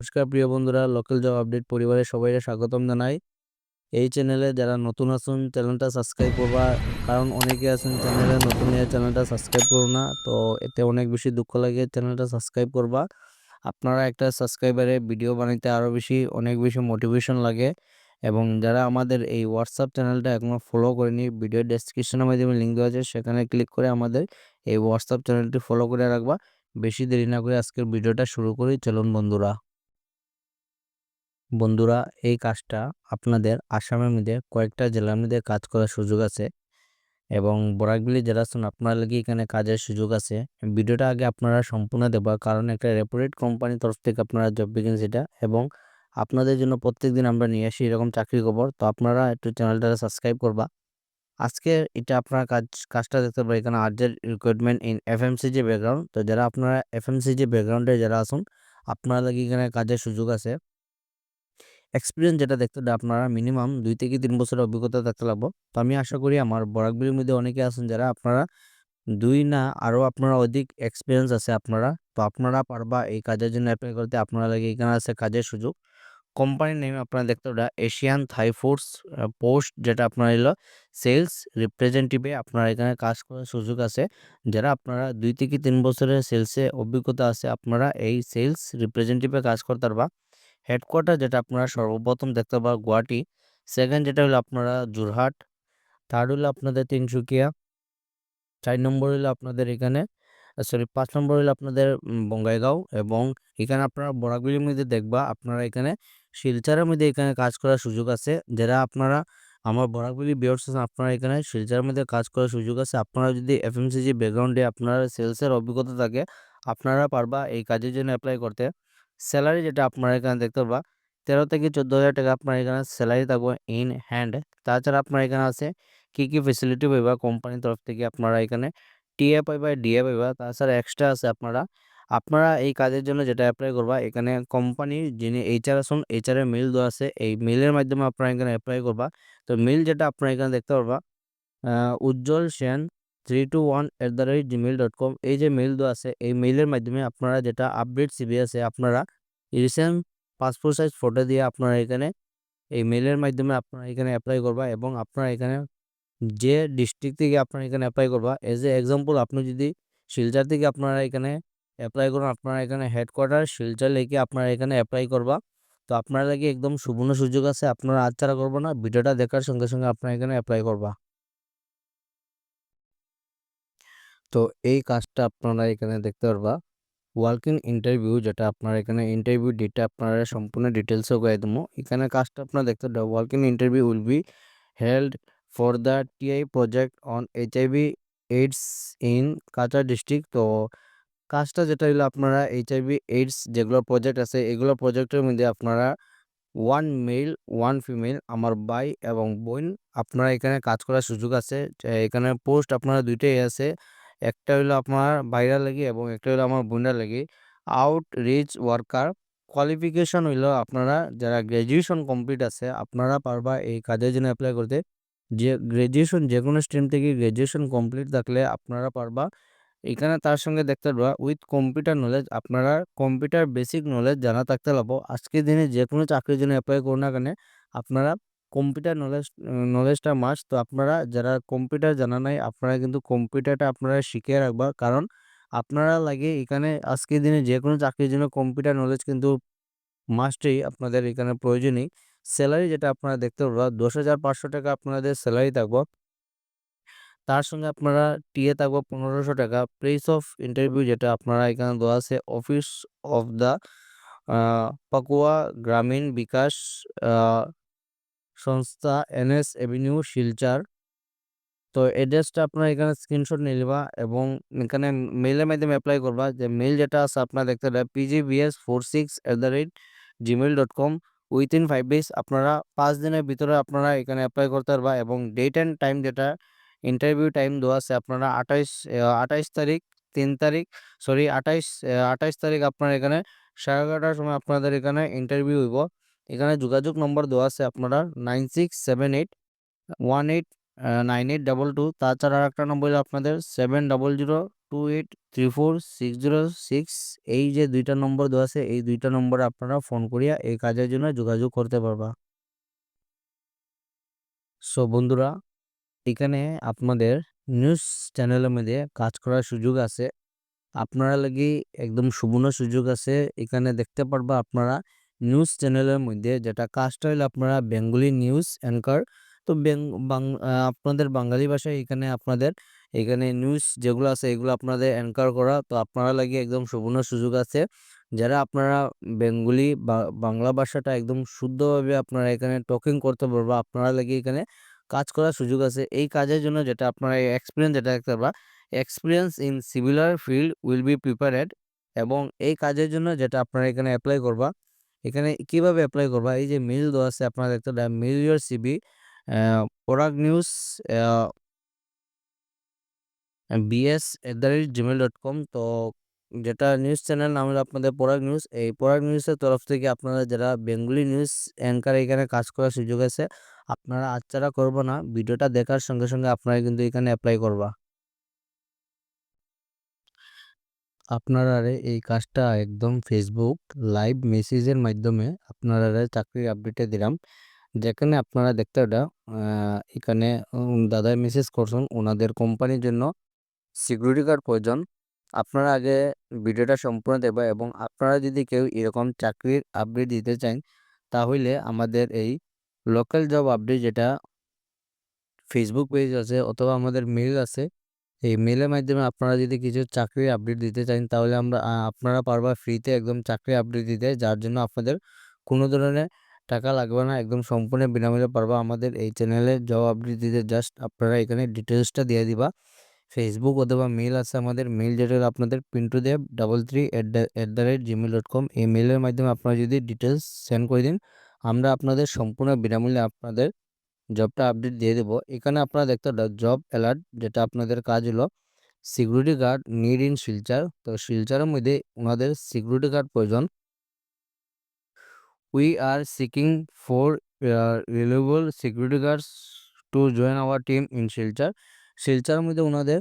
নমস্কার প্রিয় বন্ধুরা লোকাল জব আপডেট পরিবারের সবাইকে স্বাগতম জানাই। এই চ্যানেলে যারা নতুন আসুন চ্যানেলটা সাবস্ক্রাইব করবা, কারণ অনেকে আছেন চ্যানেলে নতুন চ্যানেলটা সাবস্ক্রাইব করো না, তো এতে অনেক বেশি দুঃখ লাগে চ্যানেলটা সাবস্ক্রাইব করবা। আপনারা একটা সাবস্ক্রাইবারে ভিডিও বানাইতে আরও বেশি, অনেক বেশি মোটিভেশন লাগে। এবং যারা আমাদের এই হোয়াটসঅ্যাপ চ্যানেলটা এখনও ফলো করেনি ভিডিও ডেসক্রিপশনের মাধ্যমে লিঙ্ক দেওয়া আছে, সেখানে ক্লিক করে আমাদের এই হোয়াটসঅ্যাপ চ্যানেলটি ফলো করে রাখবা। বেশি দেরি না করে আজকের ভিডিওটা শুরু করি, চলুন বন্ধুরা। বন্ধুরা, এই কাজটা আপনাদের আসামের মধ্যে কয়েকটা জেলার মধ্যে কাজ করার সুযোগ আছে এবং বরাকবিলি জেলা শুন আপনার লাগে এখানে কাজের সুযোগ আছে। ভিডিওটা আগে আপনারা সম্পূর্ণ দেবা কারণ একটা রেপুরেট কোম্পানির তরফ থেকে আপনারা জব ভ্যাকেন্সিটা এবং আপনাদের জন্য প্রত্যেক দিন আমরা নিয়ে আসি এরকম চাকরি খবর, তো আপনারা একটু চ্যানেলটা সাবস্ক্রাইব করবা। আজকে এটা আপনার কাজ, কাজটা দেখতে পাবেন এখানে urgent recruitment in FMCG background তো যারা আপনারা এফএমসিজি ব্যাকগ্রাউন্ডে যারা আসুন আপনারা লাগে এখানে কাজের সুযোগ আছে। এক্সপিরিয়েন্স যেটা দেখতে আপনারা মিনিমাম দুই থেকে তিন বছরের অভিজ্ঞতা থাকতে লাগবো। তো আমি আশা করি আমার বরাকবিলির মধ্যে অনেকে আছেন যারা, আপনারা দুই না আরও আপনারা অধিক এক্সপিরিয়েন্স আছে আপনারা। তো আপনারা পারবা এই কাজের জন্য অ্যাপ্লাই করতে, আপনারা লাগে এখানে আছে কাজের সুযোগ। কোম্পানির নেম আপনারা দেখতে পাবেন এশিয়ান থাই ফুডস পোস্ট যেটা আপনার হলো সেলস রিপ্রেজেন্টেটিভে আপনারা এখানে কাজ করার সুযোগ আছে। যারা আপনারা দুই থেকে তিন বছরের সেলসে অভিজ্ঞতা আছে, আপনারা এই সেলস রিপ্রেজেন্টেটিভে কাজ করতে পারবা। হেডকোয়ার্টার যেটা আপনারা সর্বপ্রথম দেখতে পাবেন গুয়াহাটি। সেকেন্ড যেটা হলো আপনারা যোরহাট থার্ড হলো আপনাদের তিনসুকিয়া। চার নম্বর হলো আপনাদের এখানে সরি পাঁচ নম্বর হলো আপনাদের বঙ্গাইগাঁও। এবং এখানে আপনারা বরাকবিলির মধ্যে দেখবা, আপনারা এখানে শিলচারের মধ্যে এখানে কাজ করার সুযোগ আছে। যারা আপনারা, আমার বরাকবিলি বিয়ার্স আপনারা এখানে শিলচারের মধ্যে কাজ করার সুযোগ আছে। আপনারা যদি এফ এফএমসিজি ব্যাকগ্রাউন্ডে আপনার সেলসের অভিজ্ঞতা থাকে, আপনারা পারবা এই কাজের জন্য অ্যাপ্লাই করতে। স্যালারি যেটা আপনারা এখানে দেখতে পাবা তেরো থেকে চোদ্দ হাজার টাকা আপনার এখানে স্যালারি থাকবে ইন হ্যান্ড। তাছাড়া আপনার এখানে আছে কী কী ফেসিলিটি পাইবা কোম্পানির তরফ থেকে আপনারা এখানে টিএ পাইবা, ডিএ পাইবা, তাছাড়া এক্সট্রা আছে আপনারা। আপনারা এই কাজের জন্য যেটা অ্যাপ্লাই করবা, এখানে কোম্পানির যিনি এইচআর আছেন এইচআরের মিল দেওয়া আছে, এই মিলের মাধ্যমে আপনারা এখানে অ্যাপ্লাই করবা। তো মিল যেটা আপনারা এখানে দেখতে পারবা Ujjwal Sen three two one at the rate Gmail dot com এই যে মেল দেওয়া আছে, এই মেইলের মাধ্যমে আপনারা যেটা আপডেট সিবি আছে আপনারা রিসেন্ট পাসপোর্ট সাইজ ফটো দিয়ে আপনারা এখানে এই মেলের মাধ্যমে আপনারা এখানে অ্যাপ্লাই করবা এবং আপনারা এখানে যে ডিস্ট্রিক্ট থেকে আপনারা এখানে অ্যাপ্লাই করবা এজ এ এক্সাম্পল আপনি যদি শিলচর থেকে আপনারা এখানে অ্যাপ্লাই করুন, আপনারা এখানে হেডকোয়ার্টার শিলচর লেগে আপনারা এখানে অ্যাপ্লাই করবা। তো আপনারা লাগে একদম সুবর্ণ সুযোগ আছে, আপনারা আজ ছাড়া করব না, ভিডিওটা দেখার সঙ্গে সঙ্গে আপনারা এখানে অ্যাপ্লাই করবা। তো এই কাজটা আপনারা এখানে দেখতে পারবা। ওয়ার্কিং ইন্টারভিউ যেটা আপনার এখানে ইন্টারভিউ ডেটা আপনারা সম্পূর্ণ ডিটেলসও করে দেবো। এখানে কাজটা আপনার দেখতে পারবেন working interview will be held for the TI project on HIV AIDS in Cachar district. তো কাজটা যেটা হলো আপনারা এইচআইভি এইডস যেগুলো প্রজেক্ট আছে, এগুলো প্রজেক্টের মধ্যে আপনারা ওয়ান মেল, ওয়ান ফিমেল, আমার ভাই এবং বোন আপনারা এখানে কাজ করার সুযোগ আছে। এখানে পোস্ট আপনারা দুইটাই আছে। একটা হলো আপনার বাইরা লাগে এবং একটা হলো আমার বোনরা লাগে। আউট রিচ ওয়ার্কার, কোয়ালিফিকেশন হইল আপনারা যারা গ্র্যাজুয়েশন কমপ্লিট আছে, আপনারা পারবা এই কাজের জন্য অ্যাপ্লাই করতে। যে গ্র্যাজুয়েশন যে কোনো স্ট্রিম থেকে গ্র্যাজুয়েশন কমপ্লিট থাকলে আপনারা পারবা। এখানে তার সঙ্গে দেখতে পারবা, উইথ কম্পিউটার নলেজ আপনারা কম্পিউটার বেসিক নলেজ জানা থাকতে পারব আজকের দিনে যে কোনো চাকরির জন্য অ্যাপ্লাই করুন না কেন, আপনারা কম্পিউটার নলেজ নলেজটা মাস্ট তো আপনারা যারা কম্পিউটার জানা নাই, আপনারা কিন্তু কম্পিউটারটা আপনারা শিখে রাখবা। কারণ আপনারা লাগে এখানে আজকের দিনে যে কোনো চাকরির জন্য কম্পিউটার নলেজ কিন্তু মাস্টই আপনাদের এখানে প্রয়োজনই। স্যালারি যেটা আপনারা দেখতে পারবা, দশ হাজার পাঁচশো টাকা আপনাদের স্যালারি থাকব। তার সঙ্গে আপনারা টিএ থাকব পনেরোশো টাকা। প্লেস অফ ইন্টারভিউ যেটা আপনারা এখানে দেওয়া আছে অফিস অফ দ্য পাকুয়া গ্রামীণ বিকাশ সংস্থা এনএস এভিনিউ শিলচার। তো অ্যাড্রেসটা আপনার এখানে স্ক্রিনশট নিয়ে নেবা এবং এখানে মেইলের মাধ্যমে অ্যাপ্লাই করবা যে মেইল যেটা আছে আপনার দেখতে পাবেন PGBS four six at the rate Gmail dot com within five days আপনারা পাঁচ দিনের ভিতরে আপনারা এখানে অ্যাপ্লাই করতে পারবা এবং ডেট অ্যান্ড টাইম যেটা ইন্টারভিউ টাইম দেওয়া আছে আপনারা আঠাইশ আঠাইশ তারিখ, তিন তারিখ সরি আঠাইশ আঠাইশ তারিখ আপনার এখানে সাড়ে এগারোটার সময় আপনাদের এখানে ইন্টারভিউ হইব। এখানে যোগাযোগ নম্বর দেওয়া আছে আপনারা nine six seven eight one eight nine eight double two. তাছাড়া আর একটা নম্বর আপনাদের seven double zero two eight three four six zero six. এই যে দুইটা নম্বর দেওয়া আছে, এই দুইটা নম্বরে আপনারা ফোন করিয়া এই কাজের জন্য যোগাযোগ করতে পারবা। সো বন্ধুরা, এখানে আপনাদের নিউজ চ্যানেলের মধ্যে কাজ করার সুযোগ আছে। আপনারা লাগি একদম সুবর্ণ সুযোগ আছে। এখানে দেখতে পারবা আপনারা নিউজ চ্যানেলের মধ্যে যেটা কাজটা হলো আপনারা বেঙ্গলি নিউজ অ্যাঙ্কার তো আপনাদের বাঙালি ভাষায় এখানে আপনাদের, এখানে নিউজ যেগুলো আছে এগুলো আপনাদের অ্যাঙ্কার করা। তো আপনারা লাগে একদম সুবর্ণ সুযোগ আছে। যারা আপনারা বেঙ্গলি বা, বাংলা ভাষাটা একদম শুদ্ধভাবে আপনারা এখানে টকিং করতে পারবা আপনারা লাগে এখানে কাজ করার সুযোগ আছে। এই কাজের জন্য যেটা আপনারা এক্সপিরিয়েন্স যেটা দেখতে পারবা experience in similar field will be prepared এবং এই কাজের জন্য যেটা আপনারা এখানে অ্যাপ্লাই করবা। এখানে কীভাবে অ্যাপ্লাই করবা? এই যে মেল দেওয়া আছে আপনারা দেখতে mail your CV Parag news BS at the rate Gmail dot com তো যেটা নিউজ চ্যানেল নাম হলো আপনাদের পরাগ নিউজ এই পরাগ নিউজের তরফ থেকে আপনারা যারা বেঙ্গলি নিউজ অ্যাঙ্কার এখানে কাজ করার সুযোগ আছে, আপনারা আচ্ছারা করব না, ভিডিওটা দেখার সঙ্গে সঙ্গে আপনারা কিন্তু এখানে অ্যাপ্লাই করবা। আপনারা এই কাজটা একদম ফেসবুক লাইভ মেসেজের মাধ্যমে আপনারা চাকরির আপডেটে দিলাম। যেখানে আপনারা দেখতে ওটা এখানে দাদাই মেসেজ করছেন ওনাদের কোম্পানির জন্য সিকিউরিটি গার্ড প্রয়োজন। আপনারা আগে ভিডিওটা সম্পূর্ণ দেবা এবং আপনারা যদি কেউ এরকম চাকরির আপডেট দিতে চান, তাহলে আমাদের এই লোকাল জব আপডেট যেটা ফেসবুক পেজ আছে অথবা আমাদের মেল আছে এই মেলের মাধ্যমে আপনারা যদি কিছু চাকরির আপডেট দিতে চান, তাহলে আমরা আপনারা পারবা ফ্রিতে একদম চাকরি আপডেট দিতে, যার জন্য আপনাদের কোনো ধরনের টাকা লাগবে না। একদম সম্পূর্ণ বিনামূল্যে পারবা আমাদের এই চ্যানেলে জব আপডেট দিতে। জাস্ট আপনারা এখানে ডিটেলসটা দিয়ে দিবা। ফেসবুক অথবা মেল আছে আমাদের। মেল যেটা আপনাদের Pintu Deb double three at the rate Gmail dot com এই মেলের মাধ্যমে আপনারা যদি ডিটেলস সেন্ড করে দিন, আমরা আপনাদের সম্পূর্ণ বিনামূল্যে আপনাদের জবটা আপডেট দিয়ে দেবো। এখানে আপনারা দেখতে জব অ্যালার্ট যেটা আপনাদের কাজ হলো security guard need in Silchar. তো শিলচারের মধ্যে ওনাদের সিকিউরিটি গার্ড প্রয়োজন। We are seeking for reliable security guards to join our team in Silchar. শিলচারের মধ্যে ওনাদের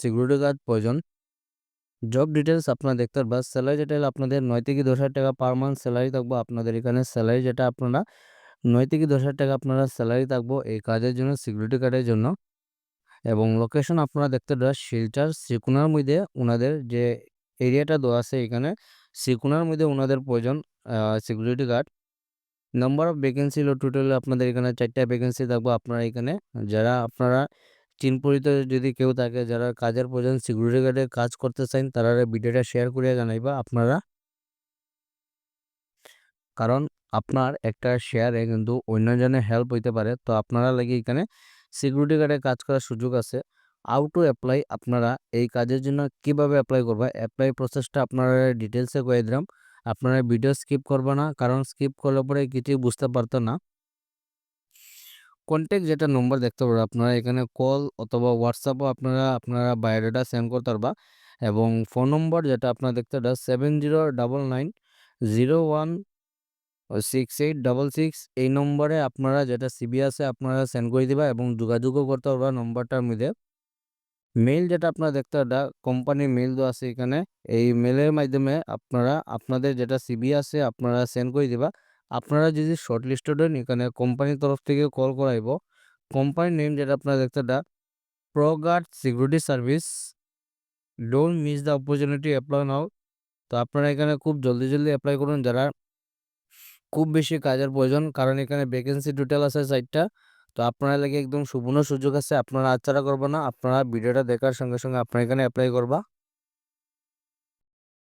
সিকিউরিটি গার্ড প্রয়োজন। জব ডিটেলস আপনারা দেখতে পারবেন। স্যালারি যেটা আপনাদের নয় থেকে দশ হাজার টাকা পার মান্থ স্যালারি থাকব। আপনাদের এখানে স্যালারি যেটা আপনারা নয় থেকে দশ হাজার টাকা আপনারা স্যালারি থাকব এই কাজের জন্য সিকিউরিটি গার্ডের জন্য। এবং লোকেশন আপনারা দেখতে পারেন, শিলচার সিকুনার মধ্যে ওনাদের যে এরিয়াটা দেওয়া আছে এখানে, সিকুনার মধ্যে ওনাদের প্রয়োজন security guard number of vacancy হলো টোটাল আপনাদের এখানে চারটা ভ্যাকেন্সি থাকব আপনারা এখানে। যারা আপনারা চিনপরিত যদি কেউ থাকে, যারা কাজের প্রয়োজন সিকিউরিটি গার্ডে কাজ করতে চান, তারা ভিডিওটা শেয়ার করিয়া জানাইবা আপনারা। কারণ আপনার একটা শেয়ারে কিন্তু অন্যজনের হেল্প হইতে পারে। তো আপনারা লাগে এখানে সিকিউরিটি গার্ডে কাজ করার সুযোগ আছে। আউ টু অ্যাপ্লাই আপনারা এই কাজের জন্য কীভাবে অ্যাপ্লাই করবা? অ্যাপ্লাই প্রসেসটা আপনারা ডিটেলসে কয়ে দিলাম। আপনারা ভিডিও স্কিপ করবে না, কারণ স্কিপ করলে পরে কিছুই বুঝতে পারতো না। কন্ট্যাক্ট যেটা নম্বর দেখতে পারবেন আপনারা এখানে কল অথবা হোয়াটসঅ্যাপও আপনারা আপনারা বায়োডাটা সেন্ড করতে পারবা। এবং ফোন নম্বর যেটা আপনারা দেখতে পারেন seven zero double nine zero one six eight double six এই নম্বরে আপনারা যেটা সিবি আছে আপনারা সেন্ড করে দিবা এবং যোগাযোগও করতে পারবা নম্বরটার মধ্যে। মেল যেটা আপনারা দেখতে পারবেন কোম্পানির মেল দেওয়া আছে এখানে। এই মেলের মাধ্যমে আপনারা, আপনাদের যেটা সিবি আছে আপনারা সেন্ড করে দিবা। আপনারা যদি শর্ট লিস্টেড হন, এখানে কোম্পানির তরফ থেকে কল করাইব। কোম্পানির নেম যেটা আপনারা দেখতে the Proguard security service don't miss the opportunity apply now তো আপনারা এখানে খুব জলদি জলদি অ্যাপ্লাই করুন। যারা খুব বেশি কাজের প্রয়োজন। কারণ এখানে ভ্যাকেন্সি টোটাল আছে চারটা তো আপনারা লাগে একদম সুবর্ণ সুযোগ আছে। আপনারা আচ্ছাড়া করব না। আপনারা ভিডিওটা দেখার সঙ্গে সঙ্গে আপনারা এখানে অ্যাপ্লাই করবা।